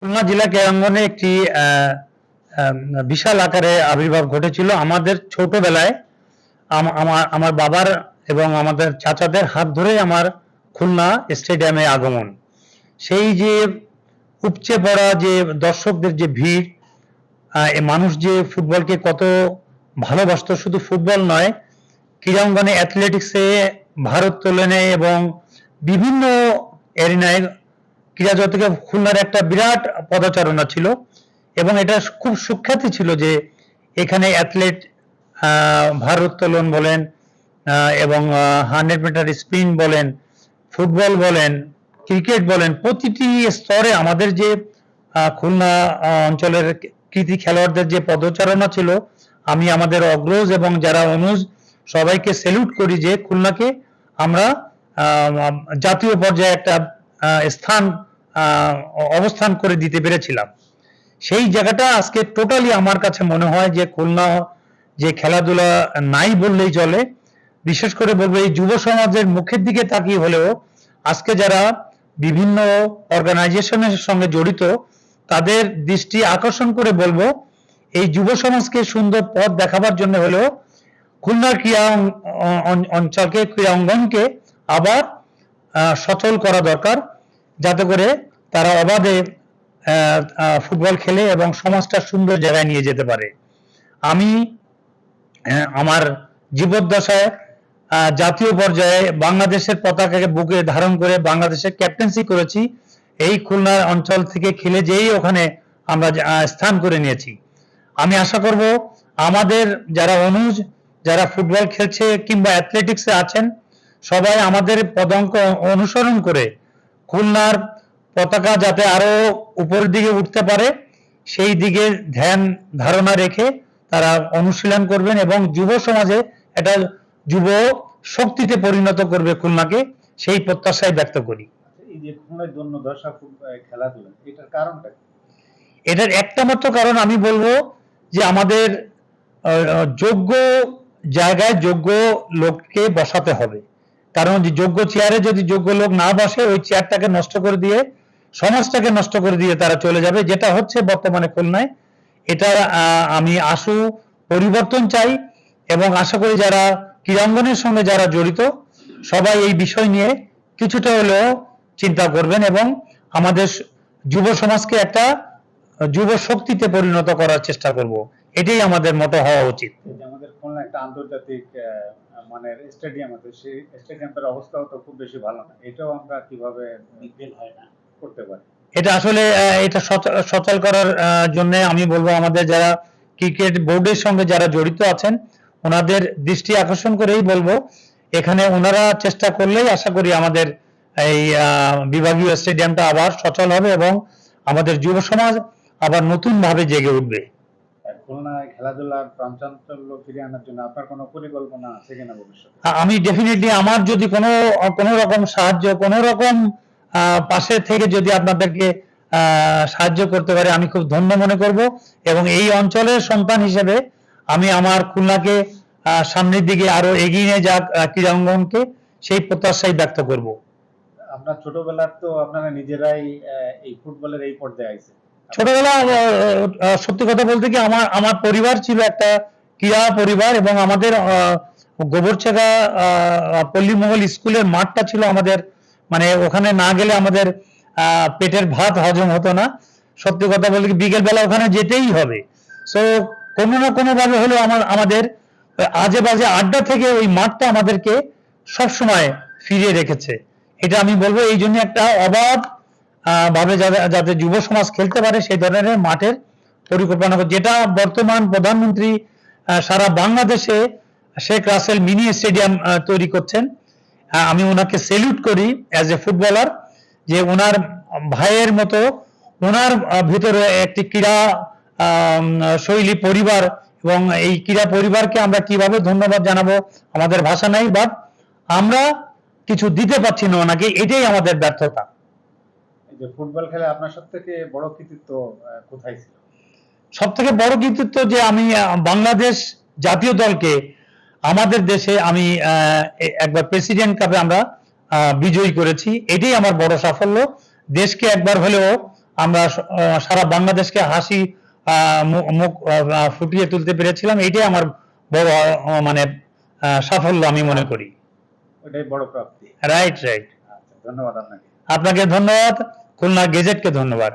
খুলনা জেলা ক্রীড়াঙ্গনে একটি বিশাল আকারে আবির্ভাব ঘটেছিল। আমাদের ছোটবেলায় আম- আমার আমার বাবার এবং আমাদের চাচাদের হাত ধরে আমার খুলনা স্টেডিয়ামে আগমন। সেই যে উপচে পড়া যে দর্শকদের যে ভিড় মানুষ যে ফুটবলকে কত ভালোবাসতো, শুধু ফুটবল নয়, ক্রীড়াঙ্গনে অ্যাথলেটিক্সে ভারত তোলনে এবং বিভিন্ন এরিনায় ক্রীড়া জগতে খুলনার একটা বিরাট পদচারণা ছিল এবং এটা খুব সুখ্যাতি ছিল যে এখানে অ্যাথলেট ভারোত্তোলন বলেন এবং হান্ড্রেড মিটার স্প্রিন্ট বলেন ফুটবল বলেন ক্রিকেট বলেন, প্রতিটি স্তরে আমাদের যে খুলনা অঞ্চলের কৃতি খেলোয়াড়দের যে পদচারণা ছিল, আমি আমাদের অগ্রজ এবং যারা অনুজ, সবাইকে সেলুট করি যে খুলনাকে আমরা জাতীয় পর্যায়ে একটা স্থান অবস্থান করে দিতে পেরেছিলাম। সেই জায়গাটা আজকে টোটালি আমার কাছে মনে হয় যে খুলনা যে খেলাধুলা নাই বললেই চলে, বিশেষ করে বলব এই যুব সমাজের মুখের দিকে তাকিয়ে হলেও আজকে যারা বিভিন্ন অর্গানাইজেশনের সঙ্গে জড়িত, তাদের দৃষ্টি আকর্ষণ করে বলব, এই যুব সমাজকে সুন্দর পথ দেখাবার জন্য হলেও খুলনার ক্রীড়া অঞ্চলকে ক্রীড়া অঙ্গনকে আবার সচল করা দরকার, যাতে করে তারা অবাধে ফুটবল খেলে এবং সমাজটা সুন্দর জায়গায় নিয়ে যেতে পারে। আমি আমার জীবদ্দশায় জাতীয় পর্যায়ে বাংলাদেশের পতাকাকে বুকে ধারণ করে বাংলাদেশের ক্যাপ্টেন্সি করেছি। এই খুলনা অঞ্চল থেকে খেলে যেই ওখানে আমরা স্থান করে নিয়েছি। আমি আশা করব আমাদের যারা অনুজ, যারা ফুটবল খেলছে কিংবা অ্যাথলেটিক্সে আছেন, সবাই আমাদের পদঙ্ক অনুসরণ করে খুলনার পতাকা যাতে আরও উপরের দিকে উঠতে পারে সেই দিকে ধ্যান ধারণা রেখে তারা অনুশীলন করবেন এবং যুব সমাজে একটা যুব শক্তিতে পরিণত করবে খুলনাকে সেই প্রত্যাশাই ব্যক্ত করি। এই যে খুলনার জন্য দশা খেলাধুলা এটার কারণটা এটার একটা মাত্র কারণ আমি বলব যে আমাদের যোগ্য জায়গায় যোগ্য লোককে বসাতে হবে। কারণ যোগ্য চেয়ারে যদি যোগ্য লোক না বসে ওই চেয়ারটাকে নষ্ট করে দিয়ে সমাজটাকে নষ্ট করে দিয়ে তারা চলে যাবে যেটা হচ্ছে বর্তমানে খুলনায়। এটা আমি আশু পরিবর্তন চাই এবং আশা করি যারা ক্রীড়াঙ্গনের সঙ্গে যারা জড়িত সবাই এই বিষয় নিয়ে কিছুটা হলেও চিন্তা করবেন এবং আমাদের যুব সমাজকে একটা যুব শক্তিতে পরিণত করার চেষ্টা করব। এটাই আমাদের মতো হওয়া উচিত। যে আমাদের খুলনা একটা আন্তর্জাতিক আহ, মানের স্টেডিয়াম আছে সেই স্টেডিয়ামটার অবস্থাও তো খুব বেশি ভালো না। এটাও আমরা কীভাবে হয় না। করতে পারি। এটা আসলে এটা সচল করার জন্য আমি বলব আমাদের যারা ক্রিকেট বোর্ডের সঙ্গে যারা জড়িত আছেন ওনাদের দৃষ্টি আকর্ষণ করেই বলব এখানে ওনারা চেষ্টা করলেই আশা করি আমাদের এই বিভাগীয় স্টেডিয়ামটা আবার সচল হবে এবং আমাদের যুব সমাজ আবার নতুন ভাবে জেগে উঠবে। খুলনায় খেলাধুলার প্রাণচাঞ্চল্য ফিরিয়ে আনার জন্য আপনার কোনো পরিকল্পনা আছে কিনা ভবিষ্যতে? আমি ডেফিনেটলি আমার যদি কোনো কোনো রকম সাহায্য কোনো রকম পাশে থেকে যদি আপনাদেরকে আহ, সাহায্য করতে পারে আমি খুব ধন্য মনে করব। এবং এই অঞ্চলের সন্তান হিসেবে আমি আমার খুলনাকে সামনের দিকে আরও এগিয়ে নিয়ে যাক ক্রীড়াঙ্গনকে সেই প্রত্যাশাই ব্যক্ত করব। আপনার ছোটবেলার তো আপনারা নিজেরাই এই ফুটবলের এই পর্যায়ে আইছে ছোটবেলা সত্যি কথা বলতে কি আমার আমার পরিবার ছিল একটা ক্রীড়া পরিবার এবং আমাদের আহ, গোবরচাকা আহ, পল্লীমহল স্কুলের মাঠটা ছিল আমাদের মানে ওখানে না গেলে আমাদের পেটের ভাত হজম হতো না। সত্যি কথা বলতে কি বিকেল বেলা ওখানে যেতেই হবে। সো কোনো না কোনো ভাবে হলেও আমার, আমাদের আজে বাজে আড্ডা থেকে ওই মাঠটা আমাদেরকে সবসময় ফিরিয়ে রেখেছে। এটা আমি বলব, এই জন্য একটা অবাধ ভাবে যাতে যুব সমাজ খেলতে পারে সেই ধরনের মাঠের পরিকল্পনা যেটা বর্তমান প্রধানমন্ত্রী সারা বাংলাদেশে শেখ রাসেল মিনি স্টেডিয়াম তৈরি করছেন। আমি ওনাকে সেলিউট করি অ্যাজ এ ফুটবলার যে ওনার ভাইয়ের মতো ওনার ভিতরে একটি ক্রীড়া শৈলী পরিবার এবং এই ক্রীড়া পরিবারকে আমরা কীভাবে ধন্যবাদ জানাব আমাদের ভাষা নাই বাট আমরা কিছু দিতে পারছি না ওনাকে এটাই আমাদের ব্যর্থতা। যে ফুটবল খেলে আপনার সব থেকে বড় কৃতিত্ব কোথায় ছিল? সব থেকে বড় কৃতিত্ব যে আমি বাংলাদেশ জাতীয় দলকে আমাদের দেশে আমি একবার প্রেসিডেন্ট কাপে আমরা বিজয়ী করেছি। এটাই আমার বড় সাফল্য। দেশকে একবার হলেও আমরা সারা বাংলাদেশকে হাসি মুখ ফুটিয়ে তুলতে পেরেছিলাম। এইটাই আমার বড় মানে সাফল্য আমি মনে করি। ওটাই বড় প্রাপ্তি। রাইট রাইট আচ্ছা ধন্যবাদ আপনাকে। আপনাকে ধন্যবাদ। খুলনা গেজেটকে ধন্যবাদ।